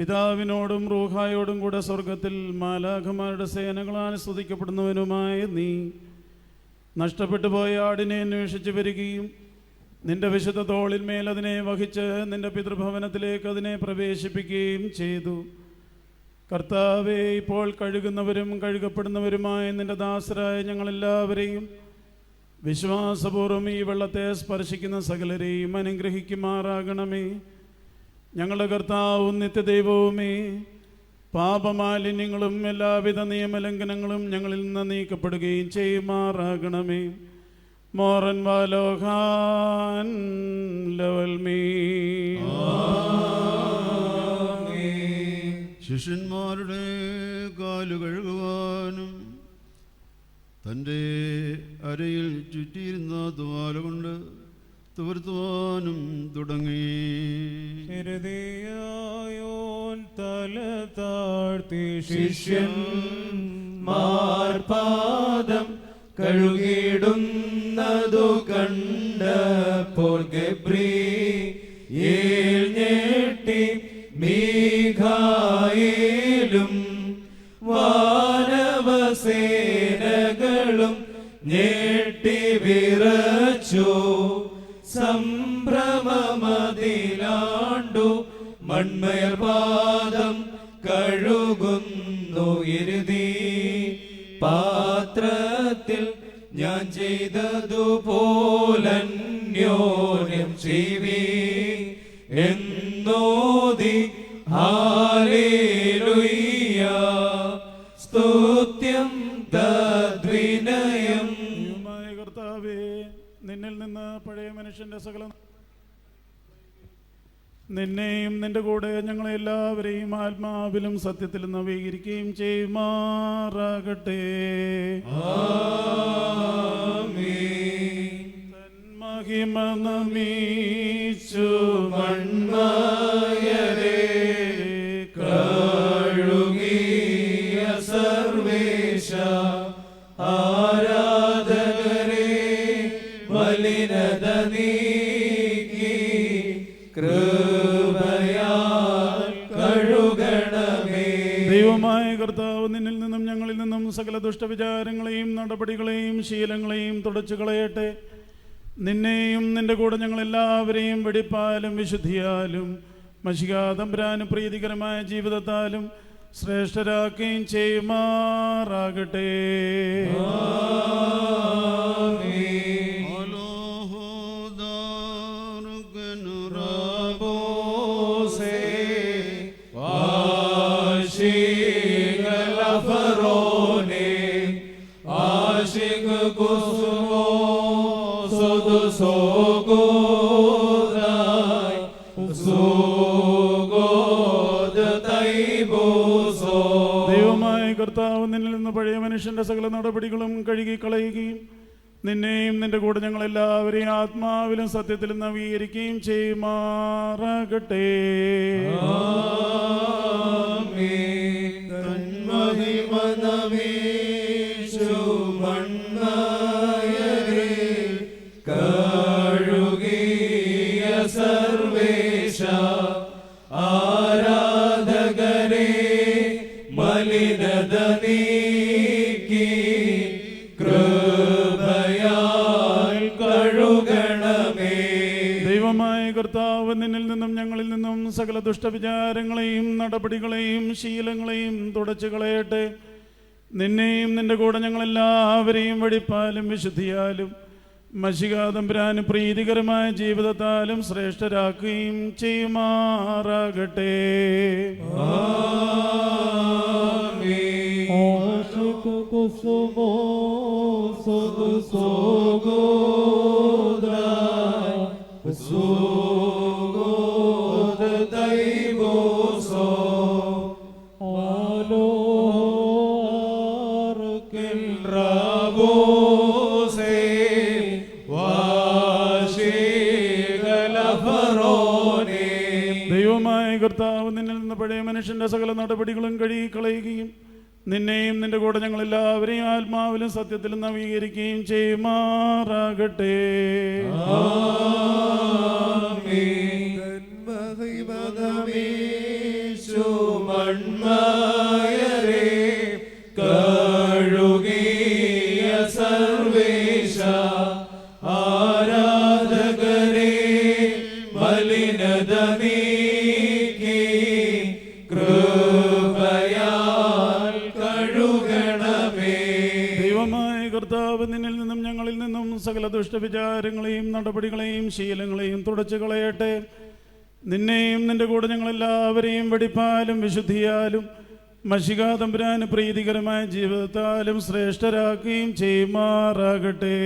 പിതാവിനോടും റൂഹായോടും കൂടെ സ്വർഗത്തിൽ മാലാഖമാരുടെ സേനകളാൽ സ്തുതിക്കപ്പെടുന്നവനുമായ നീ നഷ്ടപ്പെട്ടു പോയ ആടിനെ അന്വേഷിച്ച് വരികയും നിന്റെ വിശുദ്ധ തോളിന്മേൽ അതിനെ വഹിച്ച് നിന്റെ പിതൃഭവനത്തിലേക്ക് അതിനെ പ്രവേശിപ്പിക്കുകയും ചെയ്തു. കർത്താവെ ഇപ്പോൾ കഴുകുന്നവരും കഴുകപ്പെടുന്നവരുമായ നിന്റെ ദാസരായ ഞങ്ങളെല്ലാവരെയും വിശ്വാസപൂർവം ഈ വെള്ളത്തെ സ്പർശിക്കുന്ന സകലരെയും അനുഗ്രഹിക്കുമാറാകണമേ. ഞങ്ങളുടെ നിത്യ നിത്യദൈവവുമേ പാപമാലിന്യങ്ങളും എല്ലാവിധ നിയമലംഘനങ്ങളും ഞങ്ങളിൽ നിന്ന് നീക്കപ്പെടുകയും ചെയ്യുമാറാകണമേ. മോറൻ വാലോഹാൻ ലവൽ മീ. ശിഷ്യന്മാരുടെ കാലു കഴുകുവാനും തന്റെ അരയിൽ ചുറ്റിയിരുന്ന ദ്വാല കൊണ്ട് തുവർത്തുവാനും തുടങ്ങി. ഹൃദയായോൻ തല താഴ്ത്തി ശിഷ്യൻ മാർപാദം കഴുകിടുന്നതു കണ്ടപ്പോൾ ഗബ്രി ഞെട്ടി മീഘായേലും വാനവസേനകളും ഞെട്ടി വിറച്ചു. സംഭ്രമമതിലാണ്ടു. മൺമയർ പാദം കഴുകുന്നു ഇരുതി. പാത്രത്തിൽ ഞാൻ ചെയ്തതുപോലന്യോന്യം പഴയ മനുഷ്യന്റെ സകല നിന്നെയും നിന്റെ കൂടെ ഞങ്ങളെ എല്ലാവരെയും ആത്മാവിലും സത്യത്തിലും നവീകരിക്കുകയും ചെയ്യുമാറാകട്ടെ. തന്മഹിമ സകല ദുഷ്ടവിചാരങ്ങളെയും നടപടികളെയും ശീലങ്ങളെയും തുടച്ചു കളയട്ടെ. നിന്നെയും നിന്റെ കൂടെ ഞങ്ങളെല്ലാവരെയും വെടിപ്പാലും വിശുദ്ധിയാലും മഷികാതംബ്രാനും പ്രീതികരമായ ജീവിതത്താലും ശ്രേഷ്ഠരാക്കുകയും ചെയ്യുമാറാകട്ടെ. കർത്താവ് നിന്നിൽ നിന്ന് പഴയ മനുഷ്യന്റെ സകല നടപടികളും കഴുകി കളയുകയും നിന്നെയും നിന്റെ കൂടെ ഞങ്ങളെല്ലാവരെയും ആത്മാവിലും സത്യത്തിലും നവീകരിക്കുകയും ചെയ്യുമാറാകട്ടെ. ഞങ്ങളിൽ നിന്നും സകല ദുഷ്ടവിചാരങ്ങളെയും നടപടികളെയും ശീലങ്ങളെയും തുടച്ചു കളയട്ടെ. നിന്നെയും നിന്റെ കൂടെ ഞങ്ങളെല്ലാവരെയും വെടിപ്പാലും വിശുദ്ധിയാലും മഷികാതമ്പുരാനും പ്രീതികരമായ ജീവിതത്താലും ശ്രേഷ്ഠരാക്കുകയും ചെയ്യുമാറാകട്ടെ. സുഖ കുസുമോ സുഖ സോഗോദായ് മനുഷ്യന്റെ സകല നടപടികളും കഴുകി കളയുകയും നിന്നെയും നിന്റെ കൂടെ ഞങ്ങൾ എല്ലാവരെയും ആത്മാവിലും സത്യത്തിലും നവീകരിക്കുകയും ചെയ്യുമാറാകട്ടെ. തന്മഹിമനമീശു ദുഷ്ടവിചാരങ്ങളെയും നടപടികളെയും ശീലങ്ങളെയും തുടച്ചു കളയട്ടെ. നിന്നെയും നിന്റെ കൂടെ ഞങ്ങളെല്ലാവരെയും വെടിപ്പാലും വിശുദ്ധിയാലും മഷിക തമ്പുരാന് പ്രീതികരമായ ജീവിതത്താലും ശ്രേഷ്ഠരാക്കുകയും ചെയ്യുമാറാകട്ടെ.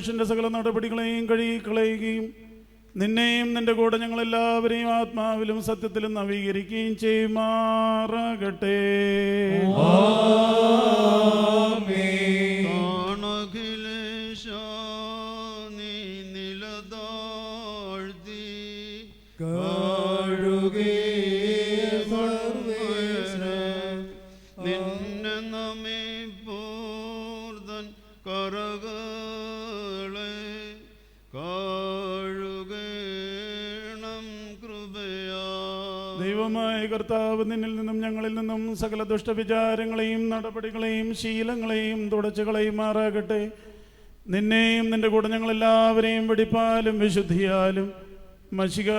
മനുഷ്യന്റെ സകല നടപടികളെയും കഴുകിക്കളയുകയും നിന്നെയും നിന്റെ കൂടെ ഞങ്ങളെല്ലാവരെയും ആത്മാവിലും സത്യത്തിലും നവീകരിക്കുകയും ചെയ്യുമാറാകട്ടെ. കർത്താവ് നിന്നിൽ നിന്നും ഞങ്ങളിൽ നിന്നും സകല ദുഷ്ടവിചാരങ്ങളെയും നടപടികളെയും ശീലങ്ങളെയും തുടച്ചു കളയുമാറാകട്ടെ നിന്നെയും നിന്റെ കൂടെ ഞങ്ങളെല്ലാവരെയും വെടിപ്പാലും വിശുദ്ധിയാലും മഷിക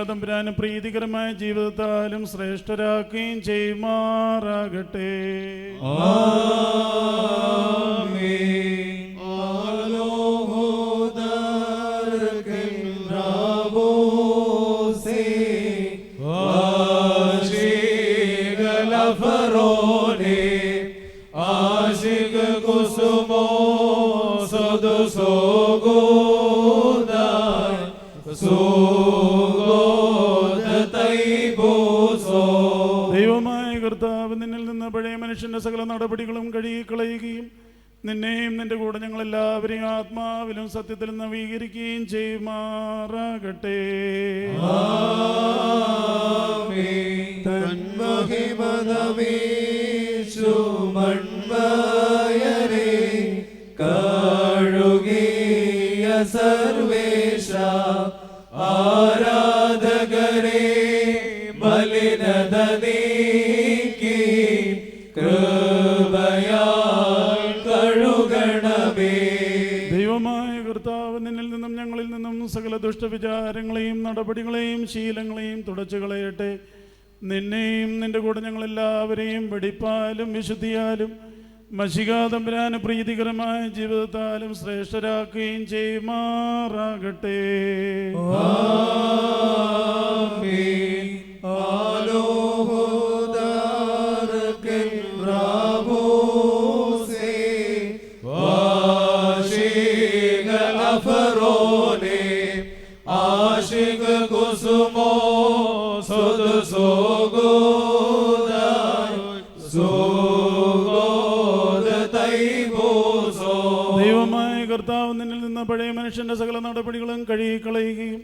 പ്രീതികരമായ ജീവിതത്താലും ശ്രേഷ്ഠരാക്കുകയും ചെയ്യുമാറാകട്ടെ. ഫറോനെ സകല നടപടികളും കഴുകിക്കളയുകയും നിന്നെയും നിന്റെ കൂടെ ഞങ്ങൾ എല്ലാവരെയും ആത്മാവിലും സത്യത്തിലും നവീകരിക്കുകയും ചെയ്യുമാറാകട്ടെ. സർവേ കാഴുകിയ സർവേശ ദുഷ്ടവിചാരങ്ങളെയും നടപടികളെയും ശീലങ്ങളെയും തുടച്ചു കളയട്ടെ നിന്നെയും നിന്റെ കൂടെ ഞങ്ങളെല്ലാവരെയും വെടിപ്പാലും വിശുദ്ധിയാലും മഷികാതമ്പരാന് പ്രീതികരമായ ജീവിതത്താലും ശ്രേഷ്ഠരാക്കുകയും ചെയ്യുമാറാകട്ടെ. ഫറോനെ നിന്ന് പഴയ മനുഷ്യന്റെ സകല നടപടികളും കഴുകിക്കളയുകയും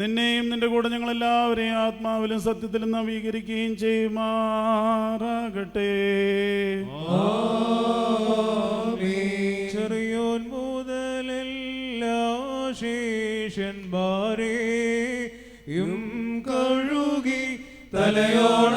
നിന്നെയും നിന്റെ കൂടെ ഞങ്ങളെല്ലാവരെയും ആത്മാവിലും സത്യത്തിലും നവീകരിക്കുകയും ചെയ്യുമാറാകട്ടെ. ചെറിയോൻ മുതലെല്ലാ ശേഷന്മാരെയും കഴുകി തലയോളം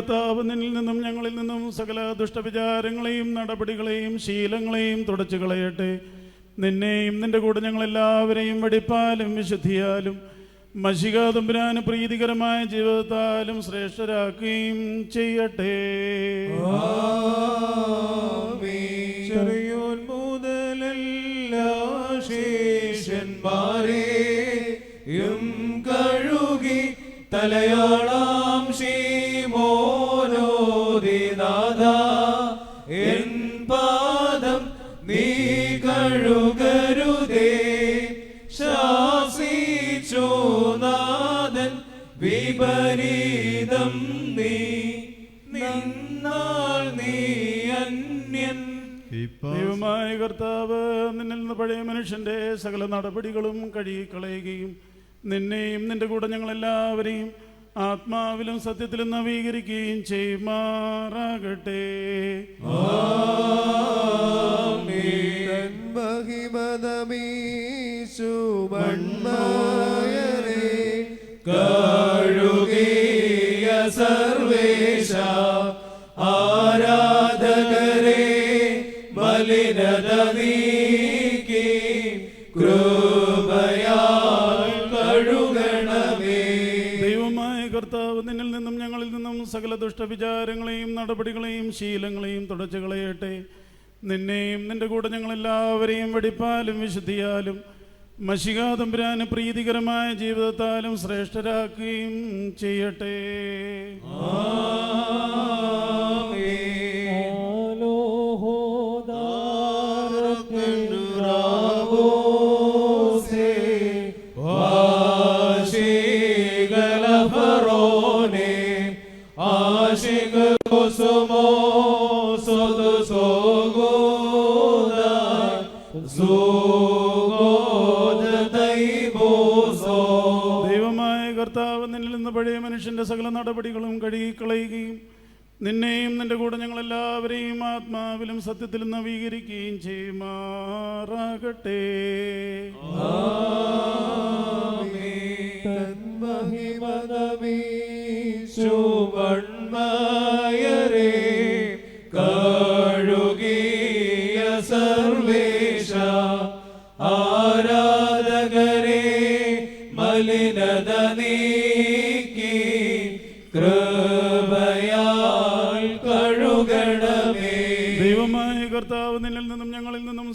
കർത്താവ് നിന്നിൽ നിന്നും ഞങ്ങളിൽ നിന്നും സകല ദുഷ്ടവിചാരങ്ങളെയും നടപടികളെയും ശീലങ്ങളെയും തുടച്ചു കളയട്ടെ. നിന്നെയും നിന്റെ കൂടെ ഞങ്ങളെല്ലാവരെയും വെടിപ്പാലും വിശുദ്ധിയാലും മഷികാതമ്പുരാന് പ്രീതികരമായ ജീവിതത്താലും ശ്രേഷ്ഠരാക്കുകയും ചെയ്യട്ടെ. ചെറിയോൻ കഴുകി തലയോളം കർത്താവ് നിന്നിൽ നിന്ന് പഴയ മനുഷ്യന്റെ സകല നടപടികളും കഴുകിക്കളയുകയും നിന്നെയും നിന്റെ കൂടെ ഞങ്ങളെല്ലാവരെയും ആത്മാവിലും സത്യത്തിലും നവീകരിക്കുകയും ചെയ്യുമാറാകട്ടെ. മഹിമതമീശു മൺമായരേ ദുഷ്ടവിചാരങ്ങളെയും നടപടികളെയും ശീലങ്ങളെയും തുടച്ചുകളയട്ടെ. നിന്നെയും നിന്റെ കൂടെ ഞങ്ങളെല്ലാവരെയും വെടിപ്പാലും വിശുദ്ധിയാലും മഷികാതമ്പുരാന് പ്രീതികരമായ ജീവിതത്താലും ശ്രേഷ്ഠരാക്കുകയും ചെയ്യട്ടെ. വാശികലഫറോനെ നടപടികളും കഴുകിക്കളയുകയും നിന്നെയും നിന്റെ കൂടെ ഞങ്ങളെല്ലാവരെയും ആത്മാവിലും സത്യത്തിലും നവീകരിക്കുകയും ചെയ്യുമാറാകട്ടെ. മഹിമതമീശു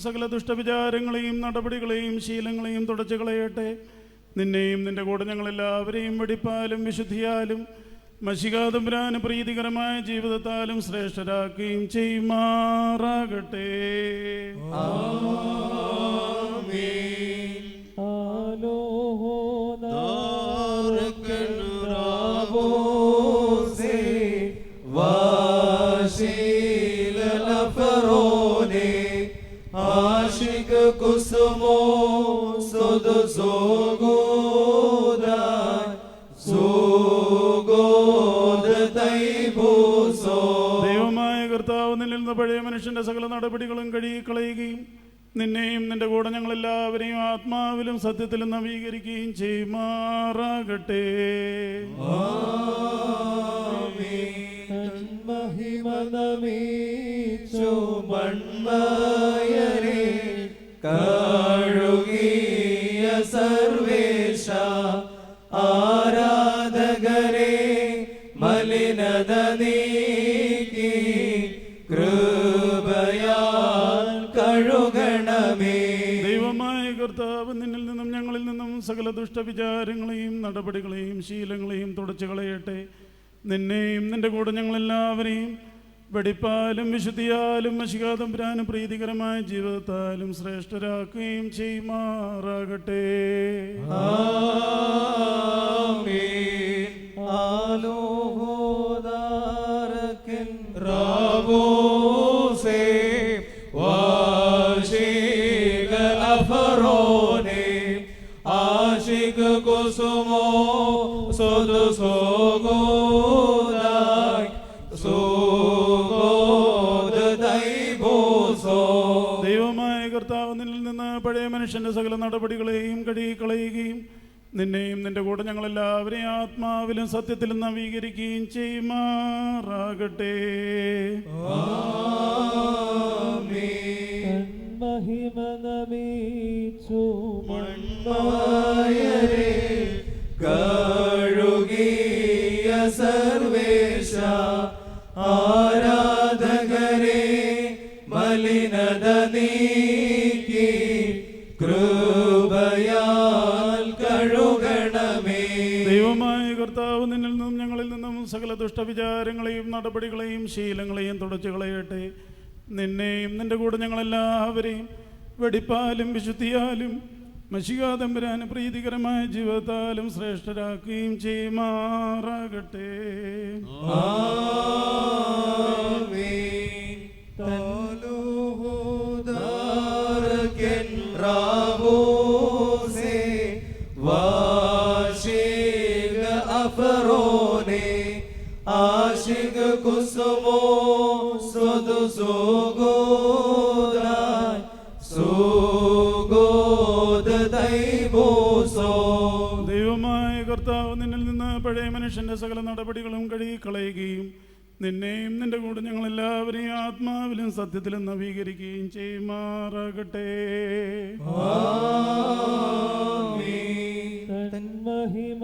സകല ദുഷ്ടവിചാരങ്ങളെയും നടപടികളെയും ശീലങ്ങളെയും തുടച്ചു കളയട്ടെ നിന്നെയും നിന്റെ കൂടെ ഞങ്ങളെല്ലാവരെയും വെടിപ്പാലും വിശുദ്ധിയാലും മഷികാതമ്പുരാന് പ്രീതികരമായ ജീവിതത്താലും ശ്രേഷ്ഠരാക്കുകയും ചെയ്യുമാറാകട്ടെ. വാശീലഫറോനെ നടപടികളും കഴുകിക്കളയുകയും നിന്നെയും നിന്റെ കൂടെ ഞങ്ങളെല്ലാവരെയും ആത്മാവിലും സത്യത്തിലും നവീകരിക്കുകയും ചെയ്യുമാറാകട്ടെ. ചോ മൺമയരെ കഴുകിയ സകല ദുഷ്ടവിചാരങ്ങളെയും നടപടികളെയും ശീലങ്ങളെയും തുടച്ചു കളയട്ടെ നിന്നെയും നിന്റെ കൂടെ ഞങ്ങളെല്ലാവരെയും വെടിപ്പാലും വിശുദ്ധിയാലും മഷികാതമ്പുരാനും പ്രീതികരമായ ജീവിതത്താലും ശ്രേഷ്ഠരാക്കുകയും ചെയ്യുമാറാകട്ടെ. ആമേൻ. ആലോഹോദാരക്കൻ മനുഷ്യന്റെ സകല നടപടികളെയും കഴുകിക്കളയുകയും നിന്നെയും നിന്റെ കൂടെ ഞങ്ങളെല്ലാവരെയും ആത്മാവിലും സത്യത്തിലും നവീകരിക്കുകയും ചെയ്യുമാറാകട്ടെ. മൺമായരെ കഴുകിയ സർവേശ ആരാധകരെ മലിനത കർത്താവ് നിന്നിൽ നിന്നും ഞങ്ങളിൽ നിന്നും സകല ദുഷ്ടവിചാരങ്ങളെയും നടപടികളെയും ശീലങ്ങളെയും തുടച്ചു കളയട്ടെ നിന്നെയും നിന്റെ കൂടെ ഞങ്ങളെല്ലാവരെയും വെടിപ്പാലും വിശുദ്ധിയാലും മഷികാതമ്പുരാന് പ്രീതികരമായ ജീവിതത്താലും ശ്രേഷ്ഠരാക്കുകയും ചെയ്യുമാറാകട്ടെ. താലോഹോദാരകൻ അഫറോനെ ആശിക കുസുമോ സ്വതു സുഗോദാൻ സോഗോദ ദൈവോസോ ദൈവമായ കർത്താവ് നിന്നിൽ നിന്ന് പഴയ മനുഷ്യന്റെ സകല നടപടികളും കഴുകിക്കളയുകയും നിന്നെയും നിന്റെ കൂടെ ഞങ്ങളെല്ലാവരെയും ആത്മാവിലും സത്യത്തിലും നവീകരിക്കുകയും ചെയ്യുമാറാകട്ടെ. തന്മഹിമ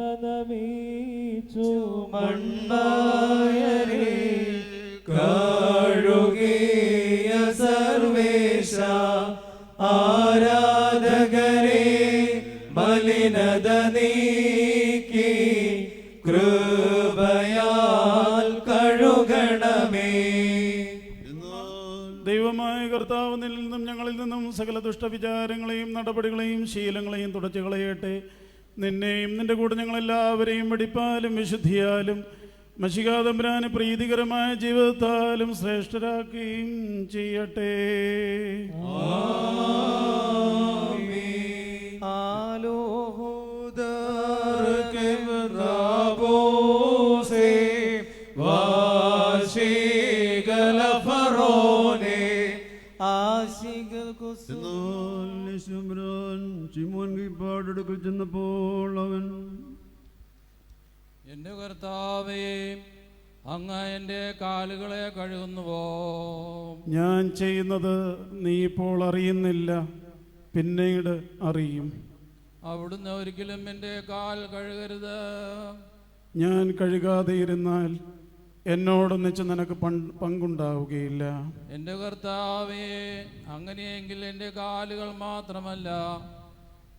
കഴുകണമേ. ദൈവമായ നിന്നും ഞങ്ങളിൽ നിന്നും സകല ദുഷ്ടവിചാരങ്ങളെയും നടപടികളെയും ശീലങ്ങളെയും തുടച്ചു കളയട്ടെ നിന്നെയും നിന്റെ കൂടെ ഞങ്ങളെല്ലാവരെയും വെടിപ്പാലും വിശുദ്ധിയാലും മഷികാതമ്പുരാന് പ്രീതികരമായ ജീവിതത്താലും ശ്രേഷ്ഠരാക്കുകയും ചെയ്യട്ടെ. ആലോഹോദാരകൻ എന്നാൽ യേശുമ്പുരാൻ ശിമോൻ കീപ്പാടെടുക്കൽ ചെന്നപ്പോൾ അവൻ എന്റെ കർത്താവേ അങ്ങ് എന്റെ കാലുകളെ കഴുകുന്നുവോ? ഞാൻ ചെയ്യുന്നത് നീ ഇപ്പോൾ അറിയുന്നില്ല പിന്നീട് അറിയും. അവിടുന്ന് ഒരിക്കലും എന്റെ കാൽ കഴുകരുത്. ഞാൻ കഴുകാതെ ഇരുന്നാൽ എന്നോടൊന്നിച്ച് നിനക്ക് പങ്കുണ്ടാവുകയില്ല. എന്റെ കർത്താവേ അങ്ങനെയെങ്കിൽ എന്റെ കാലുകൾ മാത്രമല്ല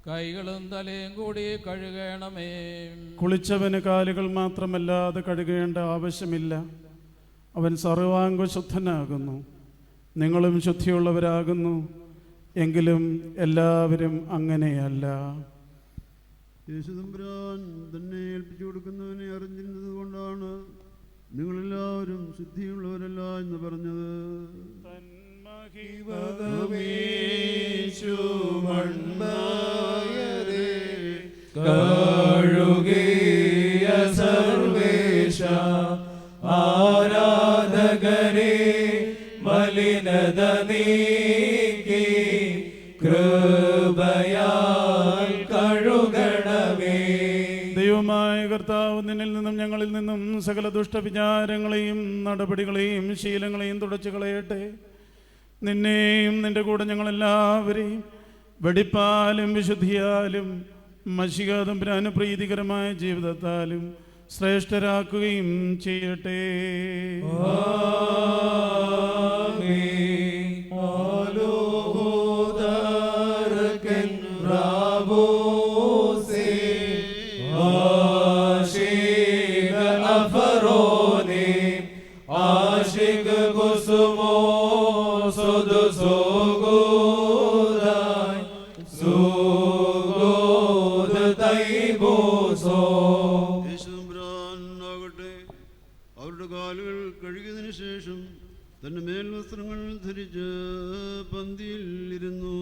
കൈകളും തലയും കൂടി കഴുകണമേ. കുളിച്ചവന് കാലുകൾ മാത്രമല്ലാതെ കഴുകേണ്ട ആവശ്യമില്ല. അവൻ സർവാംഗ ശുദ്ധനാകുന്നു നിങ്ങളും ശുദ്ധിയുള്ളവരാകുന്നു. എങ്കിലും എല്ലാവരും അങ്ങനെയല്ല. യേശുദമ്പുരാൻ തന്നെ ഏൽപ്പിച്ചു കൊടുക്കുന്നവനെ അറിഞ്ഞിരുന്നത് കൊണ്ടാണ് നിങ്ങളെല്ലാവരും ശുദ്ധിയുള്ളവരല്ല എന്ന് പറഞ്ഞത്. കഴുകിയ ആരാധകരെ മലിനദ നീക്കി കൃപയാൽ ദൈവമായ കർത്താവ് നിന്നിൽ നിന്നും ഞങ്ങളിൽ നിന്നും സകല ദുഷ്ടവിചാരങ്ങളെയും നടപടികളെയും ശീലങ്ങളെയും തുടച്ചു കളയട്ടെ. നിന്നെയും നിന്റെ കൂടെ ഞങ്ങളെല്ലാവരെയും വെടിപ്പാലും വിശുദ്ധിയാലും മഷികാതമ്പുരാന് പ്രീതികരമായ ജീവിതത്താലും ശ്രേഷ്ഠരാക്കുകയും ചെയ്യട്ടെ. അവരുടെ കാലുകൾ കഴുകിയതിനു ശേഷം തന്റെ മേൽവസ്ത്രങ്ങൾ ധരിച്ച് പന്തിയിൽ ഇരുന്നു.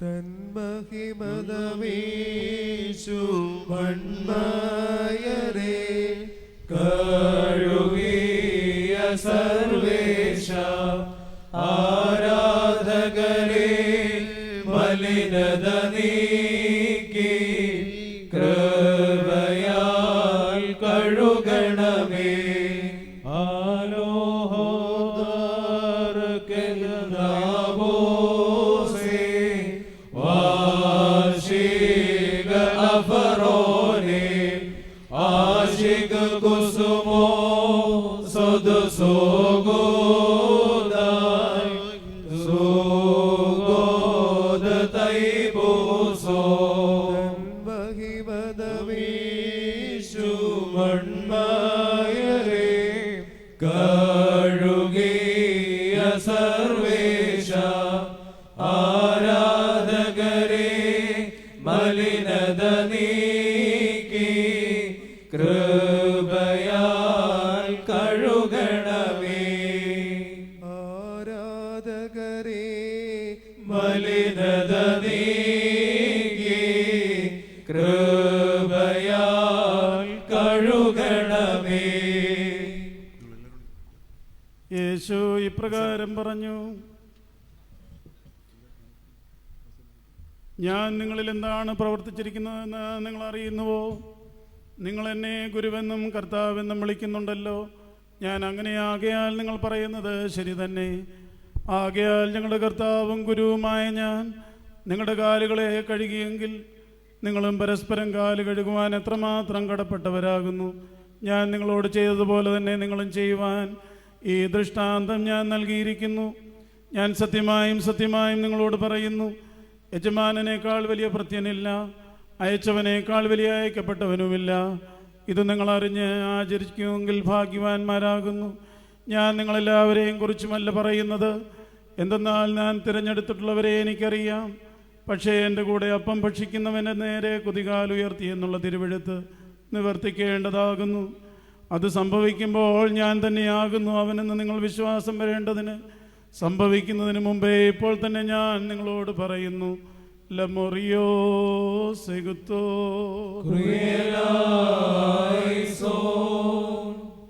തന്മഹിമതമേശു മൺമയരെ കഴുകിയ സർവേശ യേശു ഇപ്രകാരം പറഞ്ഞു ഞാൻ നിങ്ങളിൽ എന്താണ് പ്രവർത്തിച്ചിരിക്കുന്നതെന്ന് നിങ്ങൾ അറിയുന്നുവോ? നിങ്ങൾ എന്നെ ഗുരുവെന്നും കർത്താവെന്നും വിളിക്കുന്നുണ്ടല്ലോ. ഞാൻ അങ്ങനെ ആകയാൽ നിങ്ങൾ പറയുന്നത് ശരി തന്നെ. ആകയാൽ ഞങ്ങളുടെ കർത്താവും ഗുരുവുമായ ഞാൻ നിങ്ങളുടെ കാലുകളെ കഴുകിയെങ്കിൽ നിങ്ങളും പരസ്പരം കാൽ കഴുകുവാൻ എത്രമാത്രം കടപ്പെട്ടവരാകുന്നു. ഞാൻ നിങ്ങളോട് ചെയ്തതുപോലെ തന്നെ നിങ്ങളും ചെയ്യുവാൻ ഈ ദൃഷ്ടാന്തം ഞാൻ നൽകിയിരിക്കുന്നു. ഞാൻ സത്യമായും സത്യമായും നിങ്ങളോട് പറയുന്നു യജമാനനേക്കാൾ വലിയ പ്രത്യനില്ല അയച്ചവനേക്കാൾ വലിയ അയക്കപ്പെട്ടവനുമില്ല. ഇത് നിങ്ങൾ അറിഞ്ഞ് ആചരിക്കുമെങ്കിൽ ഭാഗ്യവാന്മാരാകുന്നു. ഞാൻ നിങ്ങളെല്ലാവരെയും കുറിച്ചുമല്ല പറയുന്നത് എന്തെന്നാൽ ഞാൻ തിരഞ്ഞെടുത്തിട്ടുള്ളവരെ എനിക്കറിയാം. പക്ഷേ എന്റെ കൂടെ അപ്പം ഭക്ഷിക്കുന്നവന്റെ നേരെ കുതികാലുയർത്തി എന്നുള്ള തിരുവെഴുത്ത് നിവർത്തിക്കേണ്ടതാകുന്നു. അത് സംഭവിക്കുമ്പോൾ ഞാൻ തന്നെയാകുന്നു അവനെന്ന് നിങ്ങൾ വിശ്വാസം വരേണ്ടതിന്. സംഭവിക്കുന്നതിന് മുമ്പേ ഇപ്പോൾ തന്നെ ഞാൻ നിങ്ങളോട് പറയുന്നു ലമൊറിയോ സെഗുത്തോ.